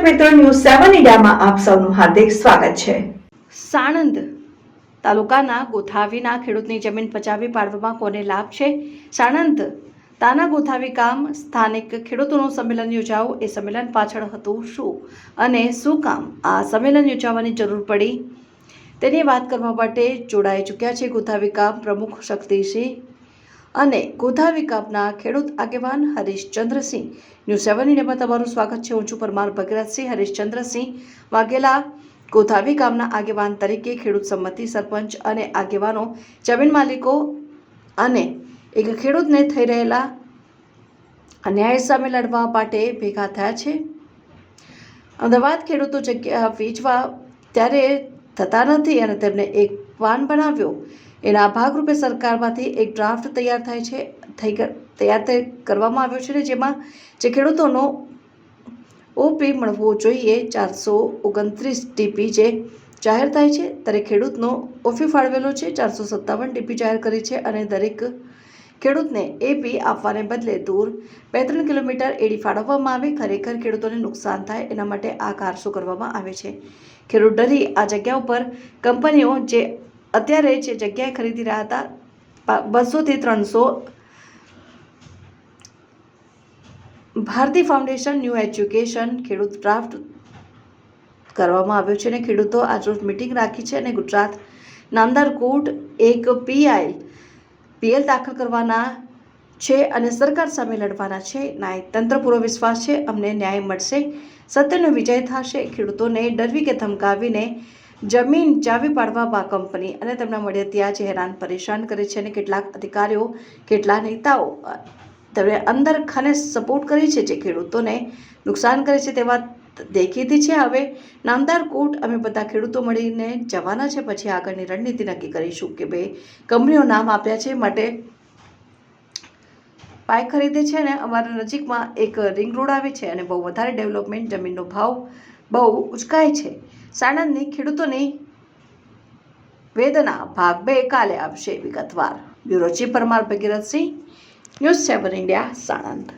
મિત્રો, ન્યૂઝ સેવન ઇન્ડિયામાં આપ સૌનું હાર્દિક સ્વાગત છે. સાણંદ તાલુકાના ગોથાવીના ખેડૂતની જમીન પચાવી પાડવામાં કોને લાભ છે? સાણંદ તાના ગોથાવી ગામ સ્થાનિક ખેડૂતોનું સંમેલન યોજાવું, એ સંમેલન પાછળ હતું શું? અને શું કામ આ સંમેલન યોજાવાની જરૂર પડી? તેની વાત કરવા માટે જોડાઈ ચૂક્યા છે ગોથાવી ગામ પ્રમુખ શક્તિસિંહ અને ગોધાવી કાપના ખેડૂત આગેવાન હરીશચંદ્રસિંહ ન્યૂઝ સેવન ઇન્ડિયામાં તમારું સ્વાગત છે. હું છું પરમાર ભગીરથસિંહ. હરીશચંદ્રસિંહ વાઘેલા ગોધાવી ગામના આગેવાન તરીકે ખેડૂત સંમતિ સરપંચ અને આગેવાનો, જમીન માલિકો અને એક ખેડૂતને થઈ રહેલા અન્યાય સામે લડવા માટે ભેગા થયા છે. અમદાવાદ ખેડૂતો જગ્યા વેચવા ત્યારે થતા નથી અને તેમને એક વાન બનાવ્યો. એના ભાગરૂપે સરકારમાંથી એક ડ્રાફ્ટ તૈયાર થાય છે, થઈ તૈયાર થઈ કરવામાં આવ્યો છે ને જેમાં જે ખેડૂતોનો ઓપી મળવો જોઈએ ચારસો ઓગણત્રીસ ટીપી જે જાહેર થાય છે, ત્યારે ખેડૂતનો ઓફી ફાળવેલો છે, ચારસો સત્તાવન ડીપી જાહેર કરી છે અને દરેક ખેડૂતને એપી આપવાને બદલે દૂર બે ત્રણ કિલોમીટર એડી ફાળવવામાં આવે, ખરેખર ખેડૂતોને નુકસાન થાય, એના માટે આ કારસો કરવામાં આવે છે. ખેડૂત ડરી આ જગ્યા ઉપર કંપનીઓ જે અત્યારે જે જગ્યાએ ખરીદી રહ્યા હતા બસોથી ત્રણસો, ભારતી ફાઉન્ડેશન ન્યૂ એજ્યુકેશન ખેડૂત ડ્રાફ્ટ કરવામાં આવ્યો છે અને ખેડૂતો આજરોજ મિટિંગ રાખી છે અને ગુજરાત નામદાર કોર્ટ એક પીઆઈ, પીએલ દાખલ કરવાના છે અને સરકાર સામે લડવાના છે. ન્યાય તંત્ર પૂરો વિશ્વાસ છે. અમને ન્યાય મળશે. સત્યનો વિજય થશે. ખેડૂતોને ડરવી કે ધમકાવીને જમીન ચાવી પાડવા બા કંપની અને તેમના મળ્યા જે હેરાન પરેશાન કરે છે અને કેટલાક અધિકારીઓ, કેટલા નેતાઓ તેમણે અંદર ખાને સપોર્ટ કરી છે જે ખેડૂતોને નુકસાન કરે છે તેવા દેખીતી છે. હવે નામદાર કોર્ટ અમે બધા ખેડૂતો મળીને જવાના છે. પછી આગળની રણનીતિ નક્કી કરીશું કે ભાઈ કંપનીઓ નામ આપ્યા છે માટે પાય ખરીદે છે અને અમારા નજીકમાં એક રિંગ રોડ આવે છે અને બહુ વધારે ડેવલપમેન્ટ જમીનનો ભાવ બહુ ઉચકાય છે. સાણંદની ખેડૂતોની વેદના ભાગ બે કાલે આવશે વિગતવાર. Bureau chief Parmar Bhagirathsinh, news seven India, Sanand.